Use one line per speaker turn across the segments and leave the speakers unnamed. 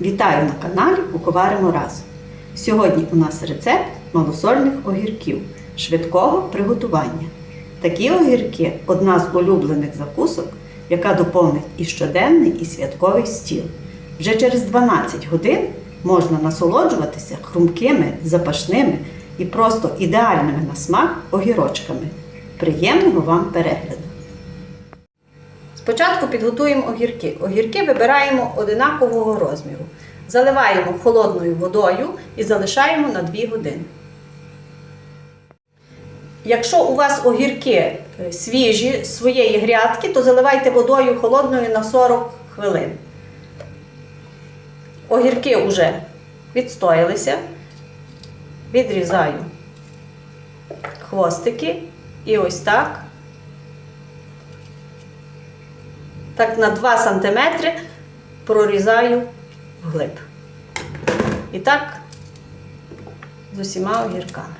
Вітаю на каналі Куховаримо разом. Сьогодні у нас рецепт малосольних огірків швидкого приготування. Такі огірки одна з улюблених закусок, яка доповнить і щоденний, і святковий стіл. Вже через 12 годин можна насолоджуватися хрумкими, запашними і просто ідеальними на смак огірочками. Приємного вам перегляду! Спочатку підготуємо огірки. Огірки вибираємо одинакового розміру. Заливаємо холодною водою і залишаємо на 2 години. Якщо у вас огірки е, свіжі з своєї грядки, то заливайте водою холодною на 40 хвилин. Огірки вже відстоялися. Відрізаю хвостики і ось так. Так на 2 см прорізаю вглиб. І так з усіма огірками.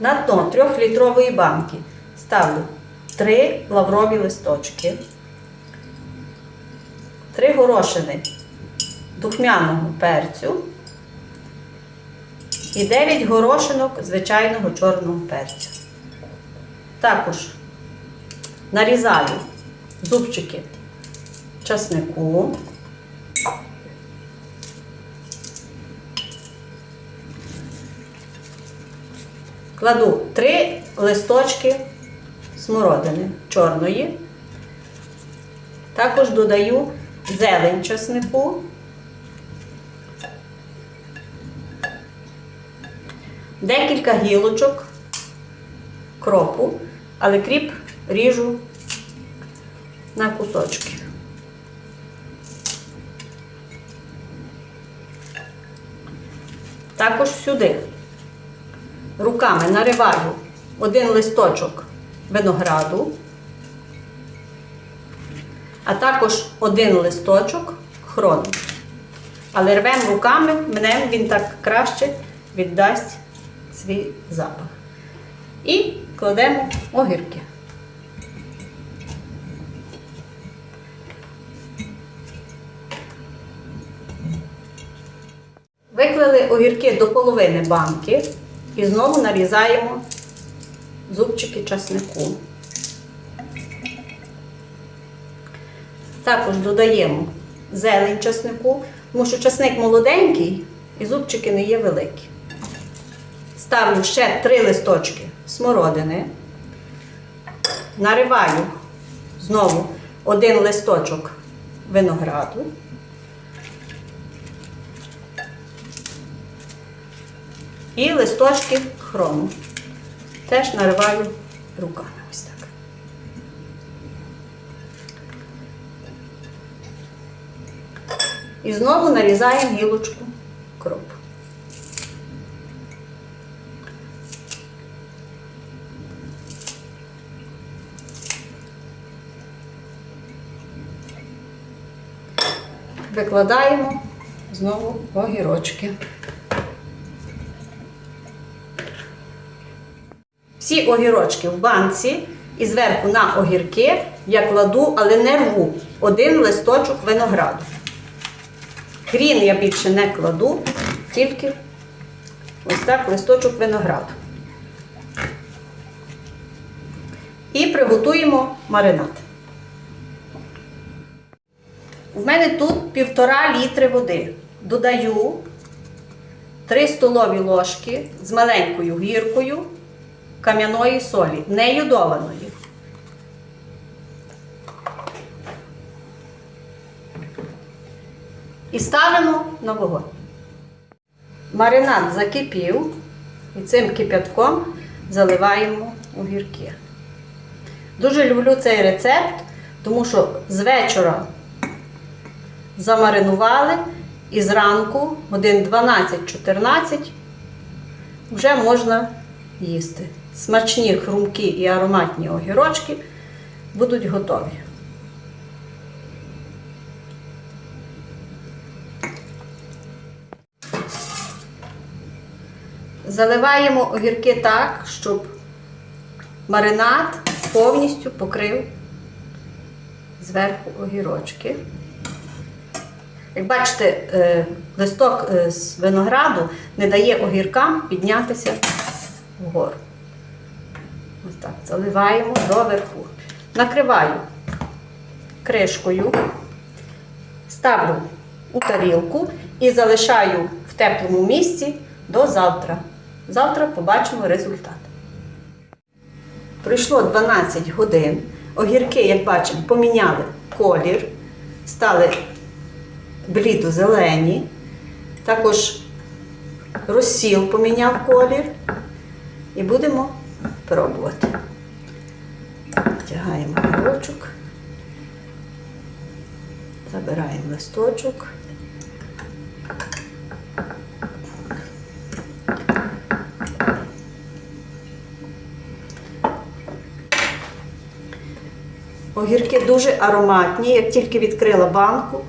На дно 3-літрової банки ставлю 3 лаврові листочки, 3 горошини духмяного перцю і 9 горошинок звичайного чорного перцю. Також нарізаю зубчики часнику. Кладу 3 листочки смородини чорної. Також додаю зелень часнику. Декілька гілочок кропу, але кріп ріжу на кусочки. Також сюди руками нариваю один листочок винограду, а також один листочок хрону. Але рвемо руками, мене він так краще віддасть свій запах. І кладемо огірки. Виклали огірки до половини банки і знову нарізаємо зубчики часнику. Також додаємо зелень часнику, тому що часник молоденький і зубчики не є великі. Ставлю ще три листочки смородини. Нариваю знову один листочок винограду. І листочки хрому. Теж нариваю руками. Ось так. І знову нарізаємо гілочку кропу. Викладаємо знову огірочки. Всі огірочки в банці і зверху на огірки я кладу, але не рву, один листочок винограду. Хрін я більше не кладу, тільки ось так листочок винограду. І приготуємо маринад. У мене тут півтора літри води. Додаю 3 столові ложки з маленькою гіркою кам'яної солі, не йодованої. І ставимо на вогонь. Маринад закипів і цим кип'ятком заливаємо огірки. Дуже люблю цей рецепт, тому що з вечора замаринували і зранку, годин 12-14, вже можна їсти. Смачні, хрумкі і ароматні огірочки будуть готові. Заливаємо огірки так, щоб маринад повністю покрив зверху огірочки. Як бачите, е, листок е, з винограду не дає огіркам піднятися вгору. Ось так, заливаємо доверху. Накриваю кришкою, ставлю у тарілку і залишаю в теплому місці до завтра. Завтра побачимо результат. Пройшло 12 годин. Огірки, як бачимо, поміняли колір, стали блідо-зелені. Також розсіл поміняв колір. І будемо пробувати. Втягаємо огірочок, забираємо листочок. Огірки дуже ароматні, як тільки відкрила банку,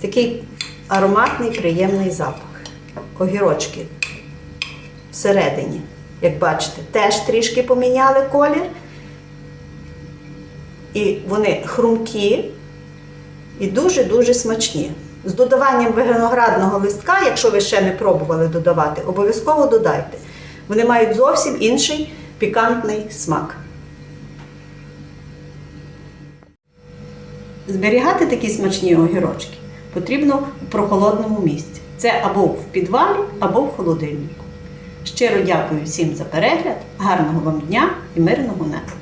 такий ароматний, приємний запах. Огірочки всередині, як бачите, теж трішки поміняли колір. І вони хрумкі і дуже-дуже смачні. З додаванням виноградного листка, якщо ви ще не пробували додавати, обов'язково додайте. Вони мають зовсім інший пікантний смак. Зберігати такі смачні огірочки потрібно у прохолодному місці. Це або в підвалі, або в холодильнику. Щиро дякую всім за перегляд, гарного вам дня і мирного неба!